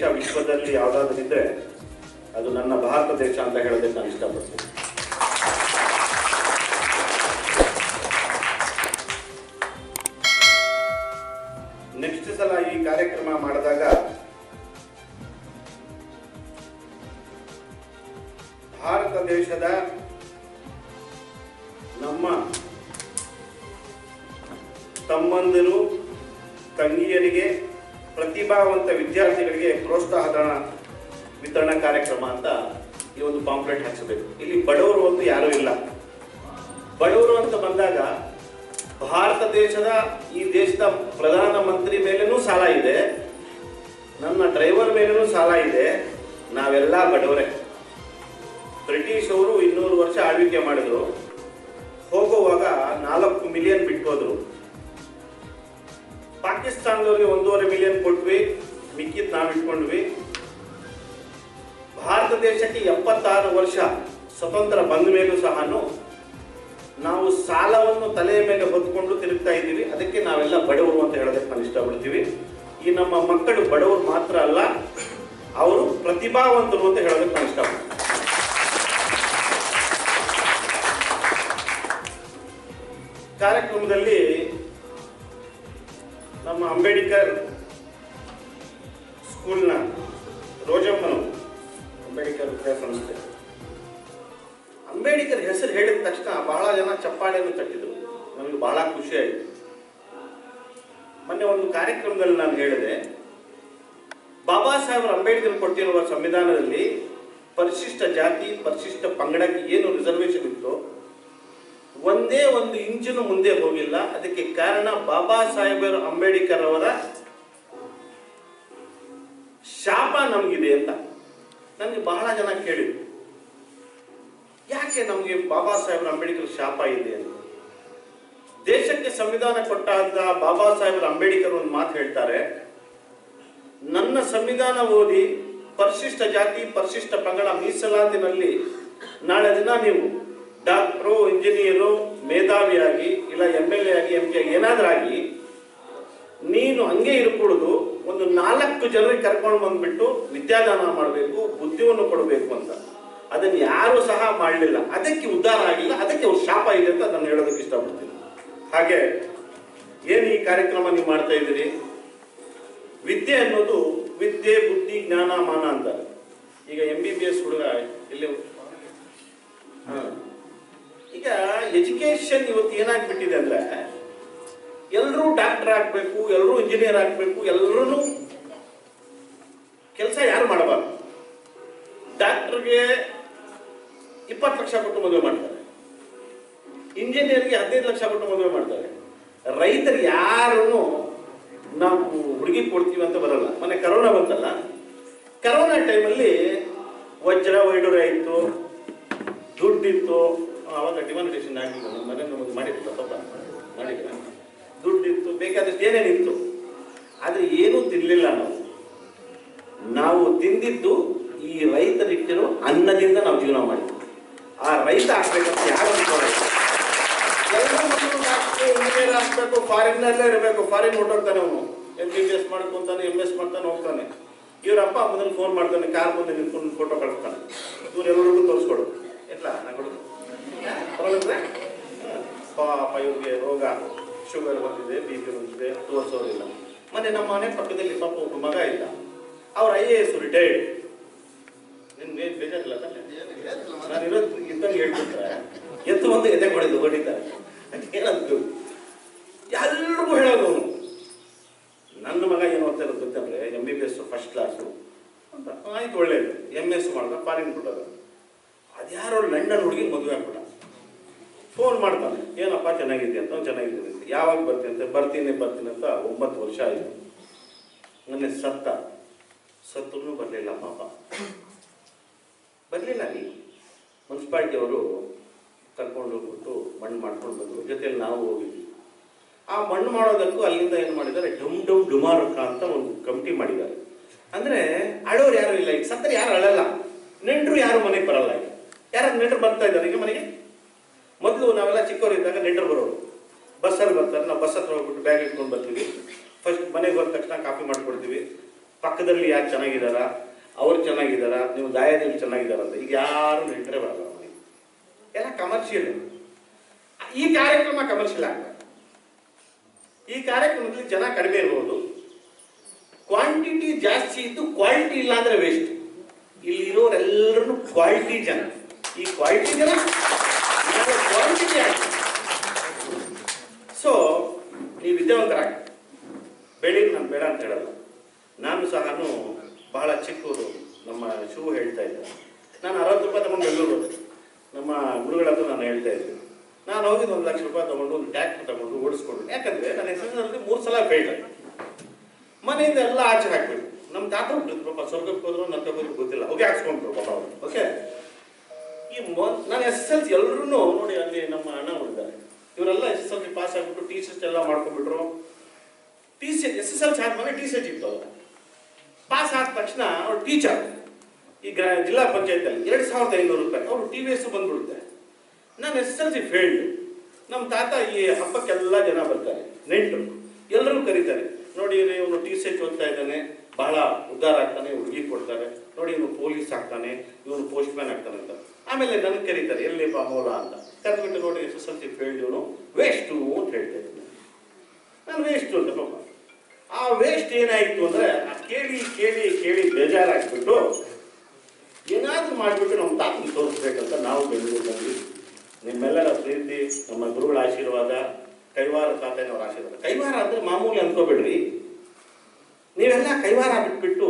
ದೇಶ ವಿಶ್ವದಲ್ಲಿ ಯಾವುದಾದ್ರೂ ಇದ್ರೆ ಅದು ನನ್ನ ಭಾರತ ದೇಶ ಅಂತ ಹೇಳೋದಕ್ಕೆ ನಾನು ಇಷ್ಟಪಡ್ತೀನಿ. ನೆಕ್ಸ್ಟ್ ಸಲ ಈ ಕಾರ್ಯಕ್ರಮ ಮಾಡಿದಾಗ ಭಾರತ ದೇಶದ ನಮ್ಮ ತಮ್ಮಂದಿರು, ತಂಗಿಯರಿಗೆ ಪ್ರತಿಭಾವಂತ ವಿದ್ಯಾರ್ಥಿಗಳಿಗೆ ಪ್ರೋತ್ಸಾಹಧನ ವಿತರಣಾ ಕಾರ್ಯಕ್ರಮ ಅಂತ ಈ ಒಂದು ಪಾಂಪ್ಲೆಟ್ ಹಾಕಿಸಬೇಕು. ಇಲ್ಲಿ ಬಡವರು ಒಂದು ಯಾರೂ ಇಲ್ಲ. ಬಡವರು ಅಂತ ಬಂದಾಗ ಭಾರತ ದೇಶದ ಈ ದೇಶದ ಪ್ರಧಾನ ಮಂತ್ರಿ ಮೇಲೇನೂ ಸಾಲ ಇದೆ. ನನ್ನ ಡ್ರೈವರ್ ಮೇಲೇನೂ ಸಾಲ ಇದೆ. ನಾವೆಲ್ಲ ಬಡವರೇ. ಬ್ರಿಟಿಷ್ ಅವರು ಇನ್ನೂರು ವರ್ಷ ಆಳ್ವಿಕೆ ಮಾಡಿದ್ರು. ಹೋಗುವಾಗ ನಾಲ್ಕು ಮಿಲಿಯನ್ ಬಿಟ್ಟೋದ್ರು ಪಾಕಿಸ್ತಾನದವರಿಗೆ ಒಂದೂವರೆ ಮಿಕ್ಕಿದ್ ನಾವು ಇಟ್ಕೊಂಡ್ವಿ ಭಾರತ ದೇಶಕ್ಕೆ ಎಪ್ಪತ್ತಾರು ವರ್ಷ ಸ್ವತಂತ್ರ ಬಂದ ಮೇಲೂ ಸಹ ನಾವು ಸಾಲವನ್ನು ತಲೆಯ ಮೇಲೆ ಹೊತ್ಕೊಂಡು ತಿರುಗ್ತಾ ಇದ್ದೀವಿ. ಅದಕ್ಕೆ ನಾವೆಲ್ಲ ಬಡವರು ಅಂತ ಹೇಳೋದಕ್ಕೆ ನಾನು ಇಷ್ಟಪಡ್ತೀವಿ. ಈ ನಮ್ಮ ಮಕ್ಕಳು ಬಡವರು ಮಾತ್ರ ಅಲ್ಲ, ಅವರು ಪ್ರತಿಭಾವಂತರು ಅಂತ ಹೇಳೋದಕ್ಕೆ ನಾನು ಇಷ್ಟಪಡ್ತೀನಿ. ಕಾರ್ಯಕ್ರಮದಲ್ಲಿ ನಮ್ಮ ಅಂಬೇಡ್ಕರ್ ಸ್ಕೂಲ್ನ ರೋಜಮ್ಮನು ಅಂಬೇಡ್ಕರ್ ಸಂಸ್ಥೆ. ಅಂಬೇಡ್ಕರ್ ಹೆಸರು ಹೇಳಿದ ತಕ್ಷಣ ಬಹಳ ಜನ ಚಪ್ಪಾಳೆಯನ್ನು ತಟ್ಟಿದ್ರು. ನನಗೆ ಬಹಳ ಖುಷಿ ಆಯಿತು. ಮೊನ್ನೆ ಒಂದು ಕಾರ್ಯಕ್ರಮದಲ್ಲಿ ನಾನು ಹೇಳಿದೆ, ಬಾಬಾ ಸಾಹೇಬ್ ಅಂಬೇಡ್ಕರ್ ಕೊಟ್ಟಿರುವ ಸಂವಿಧಾನದಲ್ಲಿ ಪರಿಶಿಷ್ಟ ಜಾತಿ, ಪರಿಶಿಷ್ಟ ಪಂಗಡಕ್ಕೆ ಏನು ರಿಸರ್ವೇಶನ್ ಇತ್ತು, ಒಂದೇ ಒಂದು ಇಂಚಿನ ಮುಂದೆ ಹೋಗಿಲ್ಲ. ಅದಕ್ಕೆ ಕಾರಣ ಬಾಬಾ ಸಾಹೇಬರು ಅಂಬೇಡ್ಕರ್ ಅವರ ಶಾಪ ನಮಗಿದೆ ಅಂತ. ನನಗೆ ಬಹಳ ಜನ ಕೇಳಿದ್ರು. ಯಾಕೆ ನಮಗೆ ಬಾಬಾ ಸಾಹೇಬ್ರ ಅಂಬೇಡ್ಕರ್ ಶಾಪ ಇದೆ ಅಂತ. ದೇಶಕ್ಕೆ ಸಂವಿಧಾನ ಕೊಟ್ಟಾಗ ಬಾಬಾ ಸಾಹೇಬ್ರ ಅಂಬೇಡ್ಕರ್ ಒಂದು ಮಾತು ಹೇಳ್ತಾರೆ. ನನ್ನ ಸಂವಿಧಾನ ಓದಿ ಪರಿಶಿಷ್ಟ ಜಾತಿ, ಪರಿಶಿಷ್ಟ ಪಂಗಡ ಮೀಸಲಾತಿನಲ್ಲಿ ನಾಳೆ ದಿನ ನೀವು ಡಾಕ್ಟ್ರು, ಇಂಜಿನಿಯರು, ಮೇಧಾವಿಯಾಗಿ ಇಲ್ಲ ಎಂ ಎಲ್ ಎ ಆಗಿ, ಎಂ ಪಿ ಏನಾದ್ರಾಗಿ, ನೀನು ಹಂಗೆ ಇರ್ಕೊಡುದು ಒಂದು ನಾಲ್ಕು ಜನರಿಗೆ ಕರ್ಕೊಂಡು ಬಂದ್ಬಿಟ್ಟು ವಿದ್ಯಾದಾನ ಮಾಡಬೇಕು ಬುದ್ಧಿವನ್ನು ಕೊಡಬೇಕು ಅಂತ. ಅದನ್ನು ಯಾರು ಸಹ ಮಾಡಲಿಲ್ಲ. ಅದಕ್ಕೆ ಉದ್ಧಾರ ಆಗಿಲ್ಲ, ಅದಕ್ಕೆ ಅವ್ರು ಶಾಪ ಇದೆ ಅಂತ ನಾನು ಹೇಳೋದಕ್ಕೆ ಇಷ್ಟಪಡ್ತೀನಿ. ಹಾಗೆ, ಏನು ಈ ಕಾರ್ಯಕ್ರಮ ನೀವು ಮಾಡ್ತಾ ಇದ್ದೀರಿ? ವಿದ್ಯೆ ಅನ್ನೋದು ವಿದ್ಯೆ, ಬುದ್ಧಿ, ಜ್ಞಾನ, ಮಾನ ಅಂತಾರೆ ಈಗ ಎಂ ಬಿ ಬಿ ಎಸ್ ಹುಡುಗ, ಇಲ್ಲಿ. ಈಗ ಎಜುಕೇಶನ್ ಇವತ್ತು ಏನಾಗ್ಬಿಟ್ಟಿದೆ ಅಂದ್ರೆ ಎಲ್ಲರೂ ಡಾಕ್ಟರ್ ಆಗ್ಬೇಕು ಎಲ್ಲರೂ ಇಂಜಿನಿಯರ್ ಆಗ್ಬೇಕು ಎಲ್ಲರೂ ಕೆಲಸ ಯಾರು ಮಾಡಬಾರ್ದು. ಡಾಕ್ಟರ್ಗೆ ಇಪ್ಪತ್ತು ಲಕ್ಷ ಕೊಟ್ಟು ಮದುವೆ ಮಾಡ್ತಾರೆ. ಇಂಜಿನಿಯರ್ಗೆ ಹದಿನೈದು ಲಕ್ಷ ಕೊಟ್ಟು ಮದುವೆ ಮಾಡ್ತಾರೆ. ರೈತರು ಯಾರನ್ನು ನಾವು ಹುಡುಗಿ ಕೊಡ್ತೀವಿ ಅಂತ ಬರಲ್ಲ. ಮೊನ್ನೆ ಕರೋನಾ ಬಂತಲ್ಲ? ಕರೋನಾ ಟೈಮಲ್ಲಿ ವಜ್ರ ವೈಡೂರ ಇತ್ತು. ದುಡ್ಡಿತ್ತು. ಅವಾಗ ಡಿಮಾನಿಟೇಷನ್ ನಮ್ಮ ಮನೆ ನಮಗೆ ಮಾಡಿದ್ದಿಲ್ಲ ಪಾಪ ಮಾಡಿಲ್ಲ ದುಡ್ಡಿತ್ತು ಬೇಕಾದಷ್ಟು ಏನೇನಿತ್ತು ಆದರೆ ಏನೂ ತಿನ್ನಲಿಲ್ಲ ನಾವು. ನಾವು ತಿಂದಿದ್ದು ಈ ರೈತರಿಟ್ಟಿರೋ ಅನ್ನದಿಂದ ನಾವು ಜೀವನ ಮಾಡಿದ್ವಿ ಆ ರೈತ ಆಗ್ಬೇಕಂತ ಯಾರು ಇಂಜಿನಿಯರ್ ಆಗ್ಬೇಕು ಫಾರಿನ್ನಲ್ಲೇ ಇರಬೇಕು. ಫಾರಿನ್ ಹೊಟ್ಟೋಗ್ತಾನೆ ಅವನು. ಎಂ ಬಿ ಬಿ ಎಸ್ ಮಾಡ್ಕೊಂತಾನೆ ಎಂ ಎಸ್ ಮಾಡ್ತಾನೆ, ಹೋಗ್ತಾನೆ. ಇವ್ರ ಅಪ್ಪ ಮೊದಲು ಫೋನ್ ಮಾಡ್ತಾನೆ, ಕಾರ್ ಮುಂದೆ ನಿಂತ್ಕೊಂಡು ಫೋಟೋ ಕಳಿಸ್ತಾನೆ. ಇವ್ರು ಎಲ್ಲರಿಗೂ ತೋರಿಸ್ಕೊಡು ಎಲ್ಲ ನಗಳು ಪಾಪ ಇವ್ರಿಗೆ ರೋಗ. ಶುಗರ್ ಬಂದಿದೆ ಬಿ ಪಿ ಬಂದಿದೆ ತೋರಿಸೋರಿಲ್ಲ ಮೊನ್ನೆ ನಮ್ಮ ಮನೆ ಪಕ್ಕದಲ್ಲಿ ಪಾಪ ಒಬ್ಬ ಮಗ ಇಲ್ಲ ಅವ್ರ ಐ ಎ ಎಸ್ ರಿಟೈರ್ಡ್ ನಿಮ್ಗೆ ಬೇಜಾರಿಲ್ಲ ನಾನು ಇರೋದು ಇದ್ದಂಗೆ ಹೇಳ್ಬಿಟ್ರೆ ಎತ್ತು ಒಂದು ಎದೆ ಹೊಡೆದು ಹೊಡಿತಾರೆ ಏನಂತು? ಎಲ್ರಿಗೂ ಹೇಳೋದು ನನ್ನ ಮಗ ಏನು ಅಂತ ಇರೋದು ಗೊತ್ತಂದ್ರೆ M B B S first class ಅಂತ. ಆಯ್ತು, ಒಳ್ಳೇದು. ಎಂ ಎಸ್ ಮಾಡ್ದ ಫಾರಿನ್ ಬಿಟ್ಟದ ಅದ್ಯಾರೋ ಲಂಡನ್ ಹುಡುಗಿ ಮದುವೆ ಆಗ್ಬಿಟ್ಟ. ಫೋನ್ ಮಾಡ್ತಾನೆ, ಏನಪ್ಪ ಚೆನ್ನಾಗಿದೆ ಅಂತ? ಚೆನ್ನಾಗಿದ್ದೀನಿ. ಅಂತ ಯಾವಾಗ ಬರ್ತೀನಿ ಅಂತ? ಬರ್ತೀನಿ ಬರ್ತೀನಿ ಅಂತ ಒಂಬತ್ತು ವರ್ಷ ಆಯಿತು. ಮೊನ್ನೆ ಸತ್ತ. ಸತ್ತೂ ಬರಲಿಲ್ಲ, ಪಾಪ. ಬರಲಿಲ್ಲ ನೀ? ಮುನ್ಸಿಪಾಲ್ಟಿ ಅವರು ಕರ್ಕೊಂಡು ಹೋಗ್ಬಿಟ್ಟು ಮಣ್ಣು ಮಾಡ್ಕೊಂಡು ಬಂದರು. ಜೊತೆಯಲ್ಲಿ ನಾವು ಹೋಗಿದ್ವಿ. ಆ ಮಣ್ಣು ಮಾಡೋದಕ್ಕೂ ಅಲ್ಲಿಂದ ಏನು ಮಾಡಿದ್ದಾರೆ, ಡಮ್ ಡಮ್, ಡುಮಾರುಕ ಅಂತ ಒಂದು ಕಮಿಟಿ ಮಾಡಿದ್ದಾರೆ. ಅಂದರೆ ಅಳೋರು ಯಾರು ಇಲ್ಲ, ಈಗ ಸತ್ತರೆ ಯಾರು ಅಳಲ್ಲ. ನೆಂಟರು ಯಾರು ಮನೆಗೆ ಬರಲ್ಲ ಈಗ. ಯಾರು ನೆಂಟರು ಬರ್ತಾ ಇದ್ದಾರೆ ಈಗ ಮನೆಗೆ? ಮೊದಲು ನಾವೆಲ್ಲ ಚಿಕ್ಕವರಿದ್ದಾಗ ನೆಂಟರು ಬರೋರು. ಬಸ್ಸಲ್ಲಿ ಬರ್ತಾರೆ. ನಾವು ಬಸ್ ಹತ್ರ ಹೋಗ್ಬಿಟ್ಟು ಬ್ಯಾಗ್ ಇಟ್ಕೊಂಡು ಬರ್ತೀವಿ. ಫಸ್ಟ್ ಮನೆಗೆ ಹೋದ ತಕ್ಷಣ ಕಾಫಿ ಮಾಡ್ಕೊಡ್ತೀವಿ. ಪಕ್ಕದಲ್ಲಿ ಯಾರು ಚೆನ್ನಾಗಿದ್ದಾರ ಅವ್ರು ಚೆನ್ನಾಗಿದ್ದಾರ ನೀವು ದಾಯದಲ್ಲಿ ಚೆನ್ನಾಗಿದ್ದಾರ ಅಂತ. ಈಗ ಯಾರು ನೆಂಟರೆ ಬರಲ್ಲ ಏನ ಎಲ್ಲ ಕಮರ್ಷಿಯಲ್ ಈ ಕಾರ್ಯಕ್ರಮ ಕಮರ್ಷಿಯಲ್ ಆಗ್ತದೆ ಈ ಕಾರ್ಯಕ್ರಮದಲ್ಲಿ ಜನ ಕಡಿಮೆ ಇರ್ಬೋದು. ಕ್ವಾಂಟಿಟಿ ಜಾಸ್ತಿ ಇದ್ದು ಕ್ವಾಲಿಟಿ ಇಲ್ಲ ಅಂದ್ರೆ ವೇಸ್ಟ್ ಇಲ್ಲಿರೋರೆಲ್ಲರೂ ಕ್ವಾಲಿಟಿ ಜನ. ಈ ಕ್ವಾಲಿಟಿ ಜನ ಆಗ್ತದೆ ಸೊ ನೀವು ವಿದ್ಯಾವಂತರಾಗಿ ಬೆಳಗ್ಗೆ ನಾನು ಬೇಡ ಅಂತ ಹೇಳಲ್ಲ. ನಾನು ಸಹ ಬಹಳ ಚಿಕ್ಕವರು ನಮ್ಮ ಶೂ ಹೇಳ್ತಾ ಇದ್ದೆ. ನಾನು ಅರವತ್ತು ರೂಪಾಯಿ ತಗೊಂಡು ಬೆಂಗಳೂರು ನಮ್ಮ ಗುರುಗಳ ನಾನು ಹೇಳ್ತಾ ಇದ್ದೆ. ನಾನು ಹೋಗಿದ್ದು ಒಂದು ಲಕ್ಷ ರೂಪಾಯಿ ತಗೊಂಡು ಒಂದು ಟ್ಯಾಕ್ಟರ್ ತಗೊಂಡು ಓಡಿಸ್ಕೊಂಡು. ಯಾಕಂದ್ರೆ ನನ್ನ ಹೆಸರಿನಲ್ಲಿ ಮೂರು ಸಲ ಆಯ್ತು. ಮನೆಯಿಂದ ಎಲ್ಲ ಆಚೆ ಹಾಕ್ಬಿಟ್ಟು ನಮ್ಮ ತಾತ ಹುಟ್ಟಿದ್ರು ಪಾಪ ಸ್ವರ್ಗಕ್ಕೆ ಹೋದ್ರು ನನ್ನ ತಗೋದ್ರು ಗೊತ್ತಿಲ್ಲ. ಹೋಗಿ ಹಾಕ್ಸ್ಕೊಂಡ್ರು ಪಾಪ ಓಕೆ ಈ ನಾನು ಎಸ್ ಎಸ್ ಎಲ್ ಸಿ ಎಲ್ಲರೂ ನೋಡಿ ಅಲ್ಲಿ ನಮ್ಮ ಅಣ್ಣ ಉಳಿದ್ದಾರೆ ಇವರೆಲ್ಲ S S L C pass ಆಗ್ಬಿಟ್ಟು ಟಿ ಸಿ ಎಲ್ಲ ಮಾಡ್ಕೊಂಡ್ಬಿಟ್ರು. T C S S L C ಆದ್ಮೇಲೆ ಟಿ ಸಿ ಇತ್ತು ಪಾಸ್ ಆದ ತಕ್ಷಣ ಅವ್ರು ಟೀಚರ್ ಈ ಗ್ರಾ, ಜಿಲ್ಲಾ ಪಂಚಾಯತಲ್ಲಿ ಎರಡು ಸಾವಿರದ ಐನೂರು ರೂಪಾಯಿ. ಅವರು ಟಿ ವಿ ಎಸ್ ಬಂದ್ಬಿಡುತ್ತೆ. ನಾನು ಎಸ್ ಎಲ್ ಸಿ ಫೇಲ್ಡ್ ನಮ್ಮ ತಾತ ಈ ಹಬ್ಬಕ್ಕೆಲ್ಲ ಜನ ಬರ್ತಾರೆ, ನೆಂಟರು. ಎಲ್ಲರೂ ಕರೀತಾರೆ. ನೋಡಿ ಇವನು ಟಿ ಎಚ್ ಓದ್ತಾ ಇದ್ದಾನೆ. ಬಹಳ ಉದ್ಧಾರ ಆಗ್ತಾನೆ, ಹುಡುಗಿ ಕೊಡ್ತಾರೆ ನೋಡಿ ಇವನು ಪೊಲೀಸ್ ಆಗ್ತಾನೆ, ಇವನು ಪೋಸ್ಟ್ ಮ್ಯಾನ್ ಆಗ್ತಾನೆ ಅಂತ. ಆಮೇಲೆ ನನಗೆ ಕರೀತಾರೆ, ಎಲ್ಲಿ ಮೌಲ ಅಂತ. ಕರೆದ್ಬಿಟ್ಟು ನೋಡಿ, S S L C failed ಇವನು. ವೇಸ್ಟು ಅಂತ ಹೇಳ್ತಾ ಇದ್ದೆ ನಾನು ವೇಸ್ಟು ಅಂತ ಪಾಪ. ಆ ವೇಸ್ಟ್ ಏನಾಯಿತು ಅಂದರೆ ಕೇಳಿ ಕೇಳಿ ಕೇಳಿ ಬೇಜಾರಾಗ್ಬಿಟ್ಟು ಏನಾದರೂ ಮಾಡಿಬಿಟ್ಟು ನಮ್ಮ ತಾತನ ತೋರಿಸ್ಬೇಕಂತ ನಾವು ಬೆಂಗಳೂರಿನಲ್ಲಿ ನಿಮ್ಮೆಲ್ಲರ ಪ್ರೀತಿ, ನಮ್ಮ ಗುರುಗಳ ಆಶೀರ್ವಾದ, ಕೈವಾರ ತಾತನವರ ಆಶೀರ್ವಾದ. ಕೈವಾರ ಅಂದರೆ ಮಾಮೂಲಿ ಅನ್ಕೋಬೇಡ್ರಿ. ನೀವೆಲ್ಲ ಕೈವಾರ ಬಿಟ್ಬಿಟ್ಟು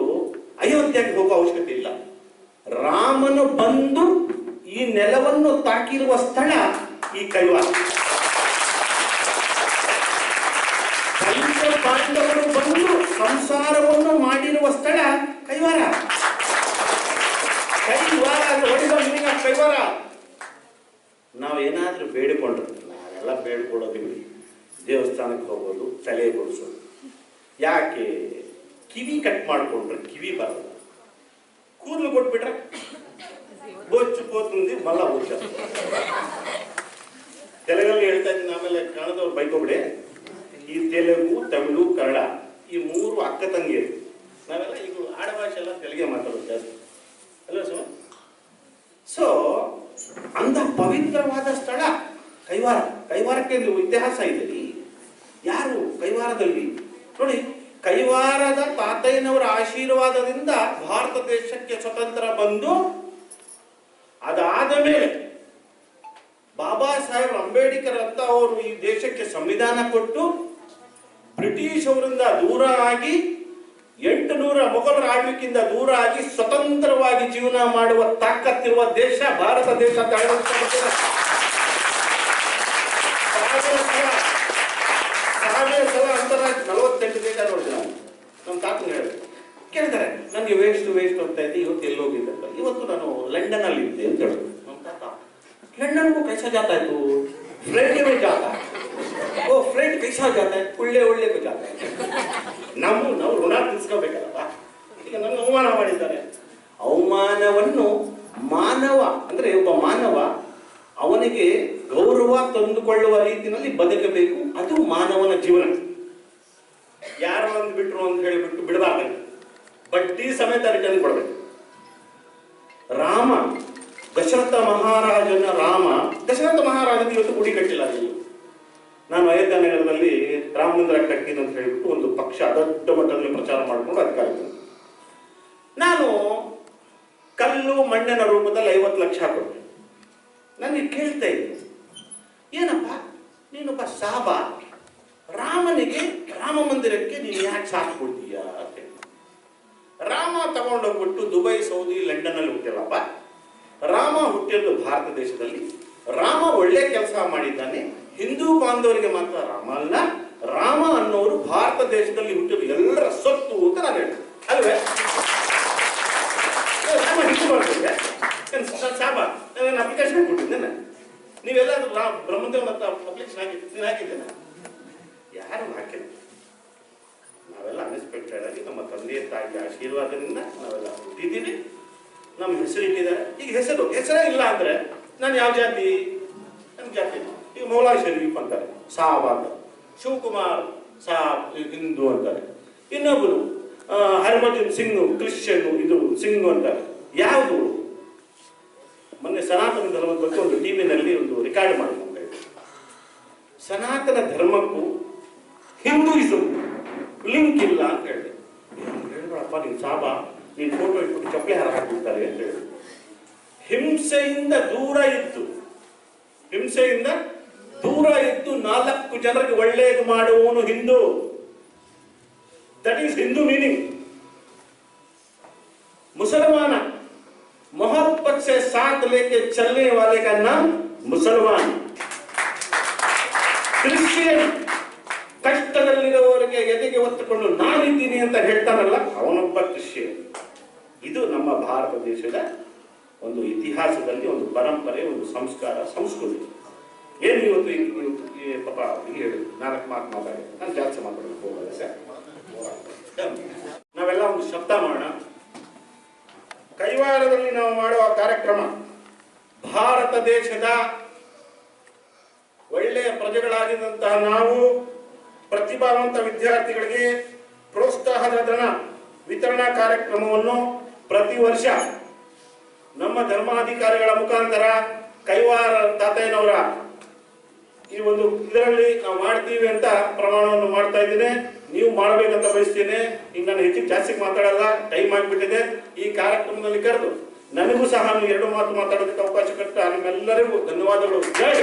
ಅಯೋಧ್ಯೆಗೆ ಹೋಗೋ ಅವಶ್ಯಕತೆ ಇಲ್ಲ. ರಾಮನು ಬಂದು ಈ ನೆಲವನ್ನು ತಾಕಿರುವ ಸ್ಥಳ ಈ ಕೈವಾರ. ಪಾಂಡವರು ಬಂದು ಸಂಸಾರವನ್ನು ಮಾಡಿರುವ ಸ್ಥಳ ಕೈವಾರ. ಕೈವಾರ ಹೊಡಿದ of ಕೈವಾರ. ನಾವೇನಾದ್ರೂ ಬೇಡಿಕೊಂಡ್ರೆ ನಾವೆಲ್ಲ ಬೇಡ್ಕೊಳ್ಳೋದಿಲ್ಲ ದೇವಸ್ಥಾನಕ್ಕೆ ಹೋಗೋದು ತಲೆ ಯಾಕೆ? ಕಿವಿ ಕಟ್ ಮಾಡ್ಕೊಂಡ್ರೆ, ಕಿವಿ ಬರಲ್ಲ ಕೂದಲು ಕೊಟ್ಬಿಟ್ರೆ ಬೊಚ್ಚು ಕೋತುಂದಿ ಮಲ್ಲ ಹುಚ್ಚ ತೆಲಗಲ್ಲಿ ಹೇಳ್ತಾ ಇದ್ದೀನಿ, ಆಮೇಲೆ ಕನ್ನಡದವ್ರು ಬೈಕೋಬಿಡಿ. ಈ ತೆಲುಗು, ತಮಿಳು, ಕನ್ನಡ ಈ ಮೂರು ಅಕ್ಕ ತಂಗಿಯರು ನಾವೆಲ್ಲ ಈಗ ಆಡಭಾಷೆ ಎಲ್ಲ ತೆಲುಗೆ ಮಾತಾಡೋದು ಜಾಸ್ತಿ. ಅಲ್ಲ ಸೊ ಸೊ ಅಂತ ಪವಿತ್ರವಾದ ಸ್ಥಳ, ಕೈವಾರ. ಕೈವಾರಕ್ಕೆ ಇತಿಹಾಸ ಇದೆ. ಯಾರು ಕೈವಾರದಲ್ಲಿ? ನೋಡಿ ಕೈವಾರದ ತಾತಯ್ಯನವರ ಆಶೀರ್ವಾದದಿಂದ ಭಾರತ ದೇಶಕ್ಕೆ ಸ್ವತಂತ್ರ ಬಂದು ಅದಾದ ಮೇಲೆ ಬಾಬಾ ಸಾಹೇಬ್ ಅಂಬೇಡ್ಕರ್ ಅಂತ ಅವರು ಈ ದೇಶಕ್ಕೆ ಸಂವಿಧಾನ ಕೊಟ್ಟು ಬ್ರಿಟಿಷ್ ಅವರಿಂದ ದೂರ ಆಗಿ ಎಂಟು ನೂರ ಮೊಘಲರ ಆಳ್ವಿಕೆಯಿಂದ ದೂರ ಆಗಿ ಸ್ವತಂತ್ರವಾಗಿ ಜೀವನ ಮಾಡುವ ತಾಕತ್ತಿರುವ ದೇಶ, ಭಾರತ ದೇಶ ಅಂತ ಹೇಳೋದಕ್ಕೆ ಬರ್ತದೆ. ಸಾವಿರ ಸಲ ಸಾವಿರ ಸಲ ಅಂತಾರಾಷ್ಟ್ರೀಯ ನಲವತ್ತೆಂಟು ದೇಶ ನೋಡಿದೆ ನಾನು ನಮ್ಮ ತಾತನ ಹೇಳಿದೆ ಕೇಳ್ತಾರೆ ನನಗೆ ವೇಸ್ಟ್ ವೇಸ್ಟ್ ಅಂತ ಇದೆ. ಇವತ್ತು ಎಲ್ಲಿ ಹೋಗಿದ್ದಲ್ಲ ಇವತ್ತು ನಾನು ಲಂಡನ್ ಅಲ್ಲಿ ಇದ್ದೆ ಅಂತ ಹೇಳುದು. ಲಂಡನ್ಗೂ ಕೈಸ ಜಾತ ಇತ್ತು ಫ್ರೆಂಡ್ ಜಾತ ಓ, ಫ್ರೆಂಡ್ ಕೈಸ ಜಾತ ಒಳ್ಳೆ ಒಳ್ಳೆ ಜಾತ ನಮ್ಮ ನಾವು ಋಣ ತಿಳಿಸ್ಕೋಬೇಕಲ್ಲವಾ ಈಗ ನನ್ನ ಅವಮಾನ ಮಾಡಿದ್ದಾರೆ ಅವಮಾನವನ್ನು ಮಾನವ, ಅಂದ್ರೆ ಒಬ್ಬ ಮಾನವ ಅವನಿಗೆ ಗೌರವ ತಂದುಕೊಳ್ಳುವ ರೀತಿಯಲ್ಲಿ ಬದುಕಬೇಕು. ಅದು ಮಾನವನ ಜೀವನ. ಯಾರು ಅಂದ್ಬಿಟ್ರು ಅಂತ ಹೇಳಿಬಿಟ್ಟು ಬಿಡಬಾರ್ದು. ಬಡ್ಡಿ ಸಮೇತ ರಿಟರ್ನ್ ಕೊಡಬೇಕು ರಾಮ, ದಶರಥ ಮಹಾರಾಜನ ರಾಮ, ದಶರಥ ಮಹಾರಾಜನ ಇವತ್ತು ಗುಡಿ ಕಟ್ಟಿಲ್ಲ ಅಲ್ಲಿ ನಾನು ಅಯೋಧ್ಯ ನಗರದಲ್ಲಿ ರಾಮ ಕಟ್ಟಿದ್ದು ಅಂತ ಹೇಳಿಬಿಟ್ಟು ಒಂದು ಪಕ್ಷ ದೊಡ್ಡ ಮಟ್ಟದಲ್ಲಿ ಪ್ರಚಾರ ಮಾಡಿಕೊಂಡು ಅದಕ್ಕೆ ಬಂದೆ. ನಾನು ಕಲ್ಲು ಮಣ್ಣಿನ ರೂಪದಲ್ಲಿ ಐವತ್ತು ಲಕ್ಷ ಕೊಟ್ಟೆ ನನಗೆ ಕೇಳ್ತಾ ಇದ್ದೆ, ಏನಪ್ಪ, ನೀನೊಬ್ಬ ಸಾಬಾ ರಾಮನಿಗೆ ರಾಮ ಮಂದಿರಕ್ಕೆ ನೀನು ಯಾಕೆ ಸಾಕು ಕೊಡ್ತೀಯಾ ಅಂತ. ರಾಮ ತಗೊಂಡೋಗ್ಬಿಟ್ಟು ದುಬೈ, ಸೌದಿ ಲಂಡನ್ ಅಲ್ಲಿ ಹುಟ್ಟಿಲ್ಲಪ್ಪ ರಾಮ ಹುಟ್ಟಿದ್ದು ಭಾರತ ದೇಶದಲ್ಲಿ. ರಾಮ ಒಳ್ಳೆ ಕೆಲಸ ಮಾಡಿದ್ದಾನೆ. ಹಿಂದೂ ಬಾಂಧವರಿಗೆ ಮಾತ್ರ ರಾಮ ಅಲ್ಲ, ರಾಮ ಅನ್ನೋರು ಭಾರತ ದೇಶದಲ್ಲಿ ಹುಟ್ಟಿದ್ರು ಎಲ್ಲರ ಸೊತ್ತು ಅಂತ ನಾನು ಹೇಳಿದೆ ಅಲ್ವೇ? ನೀವೆಲ್ಲಾದ್ರೂ ರಾಮ, ಬ್ರಹ್ಮದೇವನ ಮತ್ತು ಯಾರು ಹಾಕಿಲ್ಲ. ನಾವೆಲ್ಲ ಅನ್ಎಕ್ಸ್ಪೆಕ್ಟೆಡ್ ಆಗಿ ನಮ್ಮ ತಂದೆ ತಾಯಿಯ ಆಶೀರ್ವಾದದಿಂದ ನಾವೆಲ್ಲ ಹುಟ್ಟಿದ್ದೀವಿ. ನಮ್ಮ ಹೆಸರು ಇಟ್ಟಿದ್ದಾರೆ ಈಗ ಹೆಸರು, ಹೆಸರೇ ಇಲ್ಲ ಅಂದ್ರೆ ನಾನು ಯಾವ ಜಾತಿ? ನನ್ನ ಜಾತಿ ಈಗ ಮೌಲಾ ಶರೀಫ್ ಅಂತಾರೆ. ಸಾಬ್ ಅಂತ ಶಿವಕುಮಾರ್ ಸಾಬ್ ಹಿಂದೂ ಅಂತಾರೆ. ಇನ್ನೊಬ್ಬರು ಹರ್ಭಜನ್ ಸಿಂಗ್ ಕ್ರಿಶ್ಚಿಯನ್, ಇದು ಸಿಂಗ್ ಅಂತಾರೆ. ಯಾವುದು? ಮೊನ್ನೆ ಸನಾತನ ಧರ್ಮದ ಬಗ್ಗೆ ಒಂದು ಟಿವಿನಲ್ಲಿ ಒಂದು ರೆಕಾರ್ಡ್ ಮಾಡ್ಕೊಂಡು ಸನಾತನ ಧರ್ಮಕ್ಕೂ ಹಿಂದೂಯಿಸಮ್ ಲಿಂಕ್ ಇಲ್ಲ ಅಂತ ಹೇಳಿದೆ ಹೇಳ್ಬೇಡಪ್ಪ ನೀನ್ ಸಾಬ ನೀನ್ ಫೋಟೋ ಇಟ್ಬಿಟ್ಟು ಚಪ್ಪಲಿ ಹಾರ ಹಾಕ್ಬಿಡ್ತಾರೆ ಅಂತ ಹೇಳಿ ಹಿಂಸೆಯಿಂದ ದೂರ ಇದ್ದು ಹಿಂಸೆಯಿಂದ ದೂರ ಇದ್ದು ನಾಲ್ಕು ಜನರಿಗೆ ಒಳ್ಳೆಯದು ಮಾಡುವವನು Hindu that is Hindu meaning मुसलमान मोहब्बत से साथ लेके चलने वाले का नाम मुसलमान ಕ್ರಿಶ್ಚಿಯನ್ ಕಷ್ಟದಲ್ಲಿರುವವರಿಗೆ ಎದೆಗೆ ಒತ್ತುಕೊಂಡು ನಾನಿದ್ದೀನಿ ಅಂತ ಹೇಳ್ತಾನಲ್ಲ ಅವನೊಬ್ಬ ಕ್ರಿಶ್ಚಿಯನ್ ಇದು ನಮ್ಮ ಭಾರತ ದೇಶದ ಒಂದು ಇತಿಹಾಸದಲ್ಲಿ ಒಂದು ಪರಂಪರೆ, ಒಂದು ಸಂಸ್ಕಾರ, ಸಂಸ್ಕೃತಿ. ಏನು ಇವತ್ತು ಪಾಪ ಈಗ ಹೇಳಿ ನಾಲ್ಕು ಮಾತು ಮಾತಾಡಿ. ನಾನು ಜಾಸ್ತಿ ಮಾತಾಡೋಕೆ ಹೋಗಲ್ಲ ಸರ್. ನಾವೆಲ್ಲ ಒಂದು ಶಬ್ದ ಮಾಡೋಣ. ಕೈವಾರದಲ್ಲಿ ನಾವು ಮಾಡುವ ಕಾರ್ಯಕ್ರಮ, ಭಾರತ ದೇಶದ ಒಳ್ಳೆಯ ಪ್ರಜೆಗಳಾಗಿದ್ದಂತಹ ನಾವು, ಪ್ರತಿಭಾವಂತ ವಿದ್ಯಾರ್ಥಿಗಳಿಗೆ ಪ್ರೋತ್ಸಾಹದ ವಿತರಣಾ ಕಾರ್ಯಕ್ರಮವನ್ನು ಪ್ರತಿ ವರ್ಷ ನಮ್ಮ ಧರ್ಮಾಧಿಕಾರಿಗಳ ಮುಖಾಂತರ ಕೈವಾರ ತಾತಯ್ಯನವರ ಈ ಒಂದು ಇದರಲ್ಲಿ ನಾವು ಮಾಡ್ತೀವಿ ಅಂತ ಪ್ರಮಾಣವನ್ನು ಮಾಡ್ತಾ ಇದ್ದೀನಿ. ನೀವು ಮಾಡಬೇಕಂತ ಬಯಸ್ತೀನಿ. ಈಗ ನಾನು ಹೆಚ್ಚು ಜಾಸ್ತಿ ಮಾತಾಡಲ್ಲ ಟೈಮ್ ಆಗಿಬಿಟ್ಟಿದೆ. ಈ ಕಾರ್ಯಕ್ರಮದಲ್ಲಿ ಕರೆದು ನನಗೂ ಸಹ ನೀವು ಎರಡು ಮಾತು ಮಾತಾಡೋದಕ್ಕೆ ಅವಕಾಶ ಕೊಟ್ಟ ನಿಮ್ಮೆಲ್ಲರಿಗೂ ಧನ್ಯವಾದಗಳು. ಜೈ.